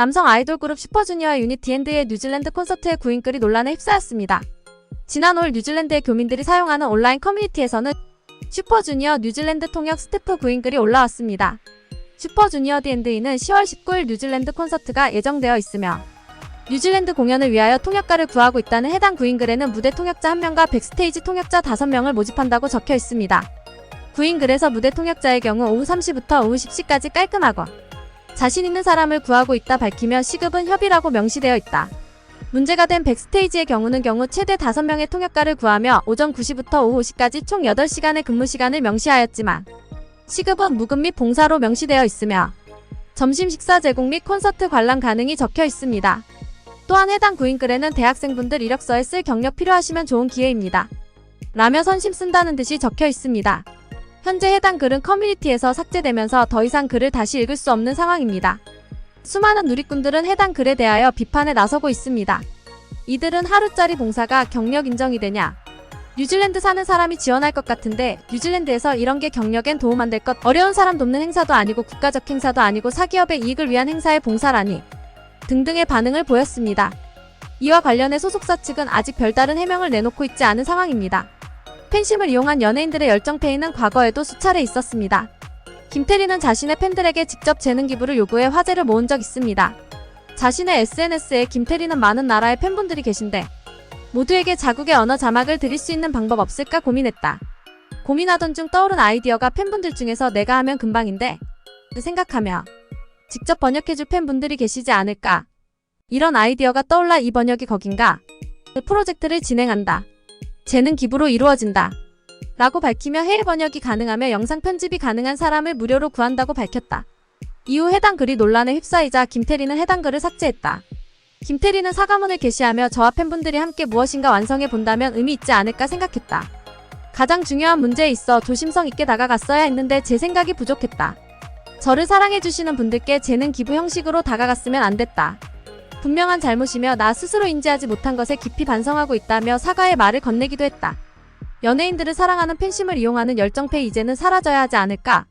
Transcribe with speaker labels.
Speaker 1: 남성 아이돌 그룹 슈퍼주니어 D&D의 뉴질랜드 콘서트의 구인글이 논란에 휩싸였습니다. 지난 올 뉴질랜드의 교민들이 사용하는 온라인 커뮤니티에서는 슈퍼주니어 뉴질랜드 통역 스태프 구인글이 올라왔습니다. 슈퍼주니어 D&D는 10월 19일 뉴질랜드 콘서트가 예정되어 있으며 뉴질랜드 공연을 위하여 통역가를 구하고 있다는 해당 구인글에는 무대 통역자 1명과 백스테이지 통역자 5명을 모집한다고 적혀 있습니다. 구인글에서 무대 통역자의 경우 오후 3시부터 오후 10시까지 깔끔하고 자신 있는 사람을 구하고 있다 밝히며 시급은 협의라고 명시되어 있다. 문제가 된 백스테이지의 경우는 경우 최대 5명의 통역가를 구하며 오전 9시부터 오후 5시까지 총 8시간의 근무 시간을 명시하였지만 시급은 무급 및 봉사로 명시되어 있으며 점심 식사 제공 및 콘서트 관람 가능이 적혀 있습니다. 또한 해당 구인글에는 대학생분들 이력서에 쓸 경력 필요하시면 좋은 기회입니다. 라며 선심 쓴다는 듯이 적혀 있습니다. 현재 해당 글은 커뮤니티에서 삭제되면서 더 이상 글을 다시 읽을 수 없는 상황입니다. 수많은 누리꾼들은 해당 글에 대하여 비판에 나서고 있습니다. 이들은 하루짜리 봉사가 경력 인정이 되냐? 뉴질랜드 사는 사람이 지원할 것 같은데 뉴질랜드에서 이런 게 경력엔 도움 안 될 것 어려운 사람 돕는 행사도 아니고 국가적 행사도 아니고 사기업의 이익을 위한 행사의 봉사라니 등등의 반응을 보였습니다. 이와 관련해 소속사 측은 아직 별다른 해명을 내놓고 있지 않은 상황입니다. 팬심을 이용한 연예인들의 열정페이는 과거에도 수차례 있었습니다. 김태리는 자신의 팬들에게 직접 재능 기부를 요구해 화제를 모은 적 있습니다. 자신의 SNS에 김태리는 많은 나라의 팬분들이 계신데 모두에게 자국의 언어 자막을 드릴 수 있는 방법 없을까 고민했다. 고민하던 중 떠오른 아이디어가 팬분들 중에서 내가 하면 금방인데 생각하며 직접 번역해줄 팬분들이 계시지 않을까. 이런 아이디어가 떠올라 이 번역이 거긴가. 프로젝트를 진행한다. 재능 기부로 이루어진다. 라고 밝히며 해외 번역이 가능하며 영상 편집이 가능한 사람을 무료로 구한다고 밝혔다. 이후 해당 글이 논란에 휩싸이자 김태리는 해당 글을 삭제했다. 김태리는 사과문을 게시하며 저와 팬분들이 함께 무엇인가 완성해 본다면 의미 있지 않을까 생각했다. 가장 중요한 문제에 있어 조심성 있게 다가갔어야 했는데 제 생각이 부족했다. 저를 사랑해주시는 분들께 재능 기부 형식으로 다가갔으면 안 됐다. 분명한 잘못이며 나 스스로 인지하지 못한 것에 깊이 반성하고 있다며 사과의 말을 건네기도 했다. 연예인들을 사랑하는 팬심을 이용하는 열정페 이제는 사라져야 하지 않을까?